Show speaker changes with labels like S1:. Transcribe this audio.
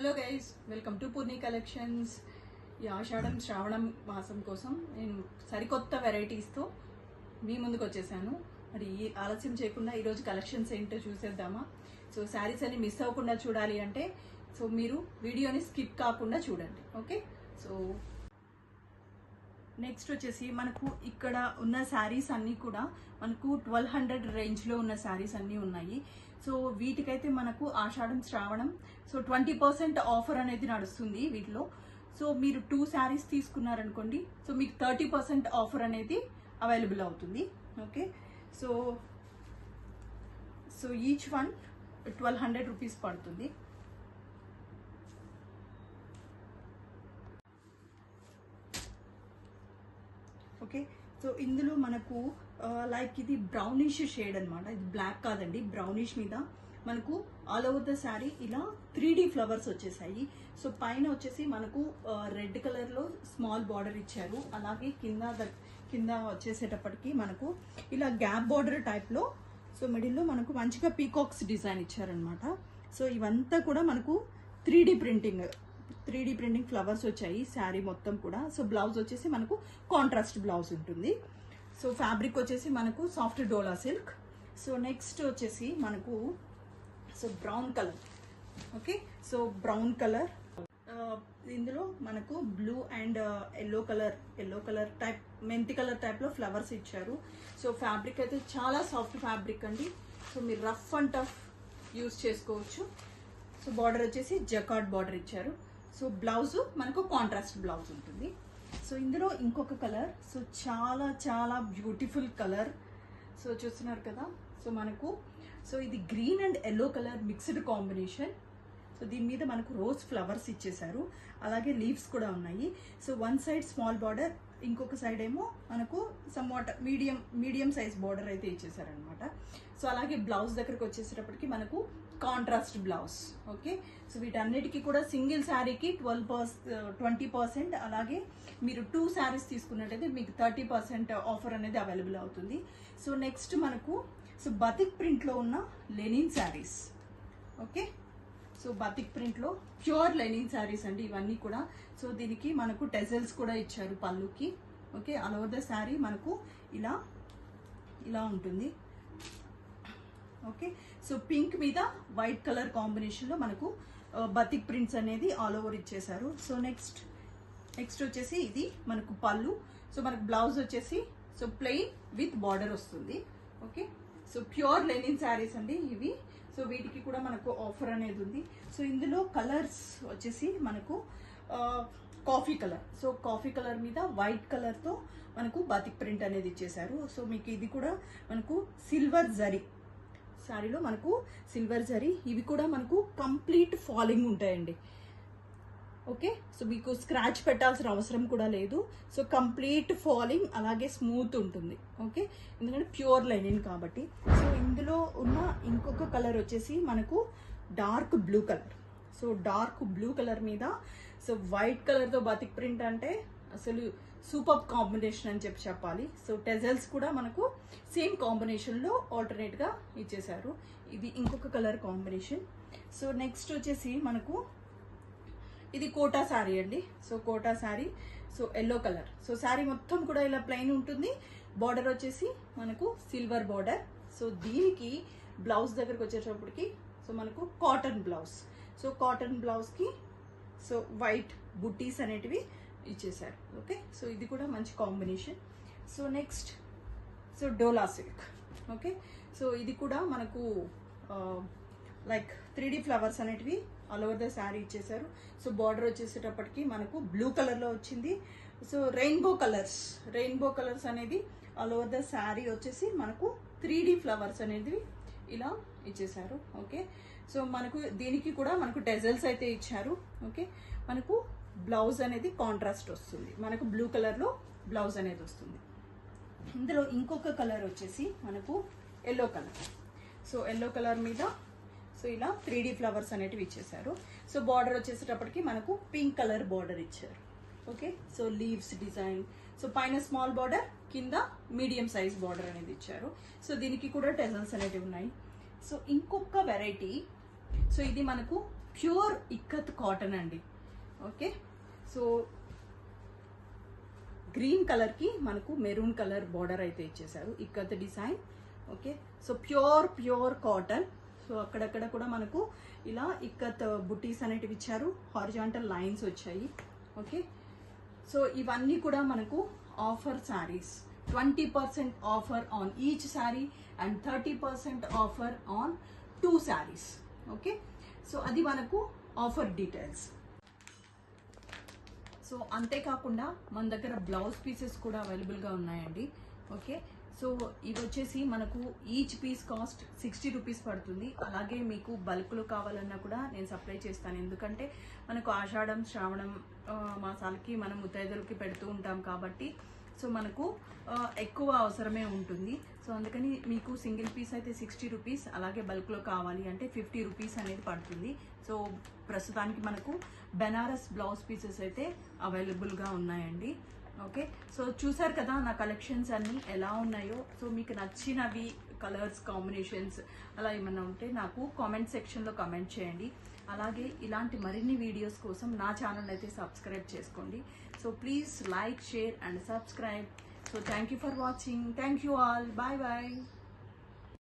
S1: Hello guys welcome to Purni collections ఈ ఆషాఢం శ్రావణం మాసం కోసం నేను సరికొత్త వెరైటీస్తో మీ ముందుకు వచ్చేసాను. మరి ఈ ఆలస్యం చేయకుండా ఈరోజు కలెక్షన్స్ ఏంటో చూసేద్దామా? సో శారీస్ అని మిస్ అవ్వకుండా చూడాలి అంటే సో మీరు వీడియోని స్కిప్ కాకుండా చూడండి. ఓకే సో నెక్స్ట్ వచ్చేసి మనకు ఇక్కడ ఉన్న శారీస్ అన్నీ కూడా మనకు ట్వెల్వ్ హండ్రెడ్ రేంజ్లో ఉన్న శారీస్ అన్నీ ఉన్నాయి. సో వీటికైతే మనకు ఆషాఢం శ్రావణం సో ట్వంటీ పర్సెంట్ ఆఫర్ అనేది నడుస్తుంది వీటిలో. సో మీరు టూ శారీస్ తీసుకున్నారనుకోండి సో మీకు థర్టీ పర్సెంట్ ఆఫర్ అనేది అవైలబుల్ అవుతుంది. Okay so so each one twelve hundred rupees పడుతుంది. ఓకే. సో ఇందులో మనకు లైక్ ఇది బ్రౌనిష్ షేడ్ అనమాట ఇది బ్లాక్ కాదండి బ్రౌనిష్ మీద మనకు ఆల్ ఓవర్ ద శారీ ఇలా త్రీ డి ఫ్లవర్స్ వచ్చేసాయి. సో పైన వచ్చేసి మనకు రెడ్ కలర్లో స్మాల్ బార్డర్ ఇచ్చారు. అలాగే కింద కింద వచ్చేసేటప్పటికి మనకు ఇలా గ్యాప్ బార్డర్ టైప్లో సో మిడిల్లో మనకు మంచిగా పీకాక్స్ డిజైన్ ఇచ్చారనమాట సో ఇవంతా కూడా మనకు three D printing three D printing flowers వచ్చాయి శారీ మొత్తం కూడా. సో బ్లౌజ్ వచ్చేసి మనకు కాంట్రాస్ట్ బ్లౌజ్ ఉంటుంది. సో ఫ్యాబ్రిక్ వచ్చేసి మనకు soft dola silk. So next వచ్చేసి మనకు so brown colour. Okay? So brown colour. ఇందులో మనకు blue and yellow colour yellow colour type మెంతి కలర్ టైప్లో ఫ్లవర్స్ ఇచ్చారు. సో ఫ్యాబ్రిక్ అయితే చాలా సాఫ్ట్ ఫ్యాబ్రిక్ అండి. సో మీరు రఫ్ అండ్ టఫ్ యూస్ చేసుకోవచ్చు. సో బార్డర్ వచ్చేసి జకాట్ బార్డర్ ఇచ్చారు. సో బ్లౌజ్ మనకు కాంట్రాస్ట్ బ్లౌజ్ ఉంటుంది. సో ఇందులో ఇంకొక కలర్ సో చాలా చాలా బ్యూటిఫుల్ కలర్. సో చూస్తున్నారు కదా సో మనకు సో ఇది green and yellow colour mixed combination so దీని మీద మనకు రోజ్ ఫ్లవర్స్ ఇచ్చేసారు అలాగే లీవ్స్ కూడా ఉన్నాయి. So one side small border ఇంకొక సైడ్ ఏమో మనకు somewhat medium medium size border అయితే ఇచ్చేసారనమాట సో అలాగే బ్లౌజ్ దగ్గరకు వచ్చేసేటప్పటికి మనకు కాంట్రాస్ట్ బ్లౌజ్ ఓకే సో వీటన్నిటికీ కూడా సింగిల్ శారీకి ట్వెల్వ్ పర్స్ ట్వంటీ పర్సెంట్ అలాగే మీరు టూ శారీస్ తీసుకున్నట్టయితే మీకు థర్టీ పర్సెంట్ ఆఫర్ అనేది అవైలబుల్ అవుతుంది. సో నెక్స్ట్ మనకు సో బతిక్ ప్రింట్లో ఉన్న linen saris okay so batik ప్రింట్లో ప్యూర్ లెనిన్ శారీస్ అండి ఇవన్నీ కూడా. సో దీనికి మనకు టెజల్స్ కూడా ఇచ్చారు పళ్ళుకి. Okay all over the sari మనకు ఇలా ఇలా ఉంటుంది. ఓకే సో పింక్ మీద వైట్ కలర్ కాంబినేషన్లో మనకు uh, బతిక్ ప్రింట్స్ అనేది ఆల్ ఓవర్ ఇచ్చేసారు సో నెక్స్ట్ నెక్స్ట్ వచ్చేసి ఇది మనకు పళ్ళు. సో మనకు బ్లౌజ్ వచ్చేసి సో ప్లెయిన్ విత్ బార్డర్ వస్తుంది. Okay so pure linen saris అండి ఇవి. సో వీటికి కూడా మనకు ఆఫర్ అనేది ఉంది. సో ఇందులో కలర్స్ వచ్చేసి మనకు coffee colour so coffee colour మీద వైట్ కలర్తో మనకు బాతిక్ ప్రింట్ అనేది ఇచ్చేసారు సో మీకు ఇది కూడా మనకు సిల్వర్ జరీ శారీలో మనకు సిల్వర్ జరీ ఇవి కూడా మనకు కంప్లీట్ ఫాలింగ్ ఉంటాయండి. ఓకే? సో మీకు స్క్రాచ్ పెట్టాల్సిన అవసరం కూడా లేదు. సో కంప్లీట్ ఫాలింగ్ అలాగే స్మూత్ ఉంటుంది. ఓకే? ఎందుకంటే ప్యూర్ లైనిన్ కాబట్టి. సో ఇందులో ఉన్న ఇంకొక కలర్ వచ్చేసి మనకు dark blue colour. So dark blue colour మీద సో వైట్ కలర్తో బతిక్ ప్రింట్ అంటే అసలు సూపర్ కాంబినేషన్ అని చెప్పి చెప్పాలి. సో టెజల్స్ కూడా మనకు సేమ్ కాంబినేషన్లో ఆల్టర్నేట్గా ఇచ్చేసారు ఇది ఇంకొక కలర్ కాంబినేషన్. సో నెక్స్ట్ వచ్చేసి మనకు ఇది కోటా శారీ అండి. So Kota sari so yellow colour so sari మొత్తం కూడా ఇలా ప్లెయిన్ ఉంటుంది. బార్డర్ వచ్చేసి మనకు సిల్వర్ బార్డర్ సో దీనికి బ్లౌజ్ దగ్గరకు వచ్చేటప్పటికి సో మనకు కాటన్ బ్లౌజ్ సో కాటన్ బ్లౌజ్కి సో వైట్ బుట్టీస్ అనేటివి ఇచ్చేసారు ఓకే సో ఇది కూడా మంచి combination so next so Dola silk okay so ఇది కూడా మనకు లైక్ త్రీ ఫ్లవర్స్ అనేటివి all over the sari so so border వచ్చేసేటప్పటికి మనకు బ్లూ కలర్లో వచ్చింది. So rainbow colours rainbow colours అనేది ఆల్ ఓవర్ ద శారీ వచ్చేసి మనకు త్రీ డి ఫ్లవర్స్ అనేది ఇలా ఇచ్చేసారు ఓకే సో మనకు దీనికి కూడా మనకు డెజల్స్ అయితే ఇచ్చారు. ఓకే మనకు బ్లౌజ్ అనేది కాంట్రాస్ట్ వస్తుంది. మనకు బ్లూ కలర్లో బ్లౌజ్ అనేది వస్తుంది. ఇందులో ఇంకొక కలర్ వచ్చేసి మనకు yellow colour so yellow colour మీద సో ఇలా త్రీ ఫ్లవర్స్ అనేటివి ఇచ్చేసారు సో బార్డర్ వచ్చేసేటప్పటికి మనకు పింక్ కలర్ బార్డర్ ఇచ్చారు. Okay so leaves design so పైన స్మాల్ బార్డర్ కింద మీడియం సైజ్ బార్డర్ అనేది ఇచ్చారు. సో దీనికి కూడా టెజల్స్ అనేటివి ఉన్నాయి. సో ఇంకొక వెరైటీ సో ఇది మనకు ప్యూర్ ఇక్కత్ కాటన్ అండి. ఓకే సో గ్రీన్ కలర్కి మనకు మెరూన్ కలర్ బార్డర్ అయితే ఇచ్చేసారు ikat design okay so pure pure cotton so అక్కడక్కడ కూడా మనకు ఇలా ఇక్కత్ బుటీస్ అనేటివి ఇచ్చారు. హారిజాంటల్ లైన్స్ వచ్చాయి. ఓకే? సో ఇవన్నీ కూడా మనకు offer saris twenty percent offer on each sari and thirty percent offer on two saris okay? So అది మనకు ఆఫర్ డీటెయిల్స్. సో అంతేకాకుండా మన దగ్గర బ్లౌజ్ పీసెస్ కూడా అవైలబుల్గా ఉన్నాయండి. ఓకే? సో ఇవి వచ్చేసి మనకు each piece cost sixty rupees పడుతుంది. అలాగే మీకు బల్క్లో కావాలన్నా కూడా నేను సప్లై చేస్తాను. ఎందుకంటే మనకు ఆషాఢం శ్రావణం మాసాలకి మనం ముత్తైదులకి పెడుతూ ఉంటాం కాబట్టి సో మనకు ఎక్కువ అవసరమే ఉంటుంది. సో అందుకని మీకు సింగిల్ పీస్ అయితే సిక్స్టీ రూపీస్ అలాగే బల్క్లో కావాలి అంటే ఫిఫ్టీ రూపీస్ అనేది పడుతుంది. సో ప్రస్తుతానికి మనకు బెనారస్ బ్లౌజ్ పీసెస్ అయితే అవైలబుల్గా ఉన్నాయండి. ఓకే సో చూసారు కదా నా కలెక్షన్స్ అన్నీ ఎలా ఉన్నాయో? సో మీకు నచ్చినవి కలర్స్ కాంబినేషన్స్ అలా ఏమైనా ఉంటే నాకు కామెంట్ సెక్షన్లో కామెంట్ చేయండి. అలాగే ఇలాంటి మరిన్ని వీడియోస్ కోసం నా ఛానల్ అయితే సబ్స్క్రైబ్ చేసుకోండి. So please like share and subscribe so thank you for watching thank you all bye bye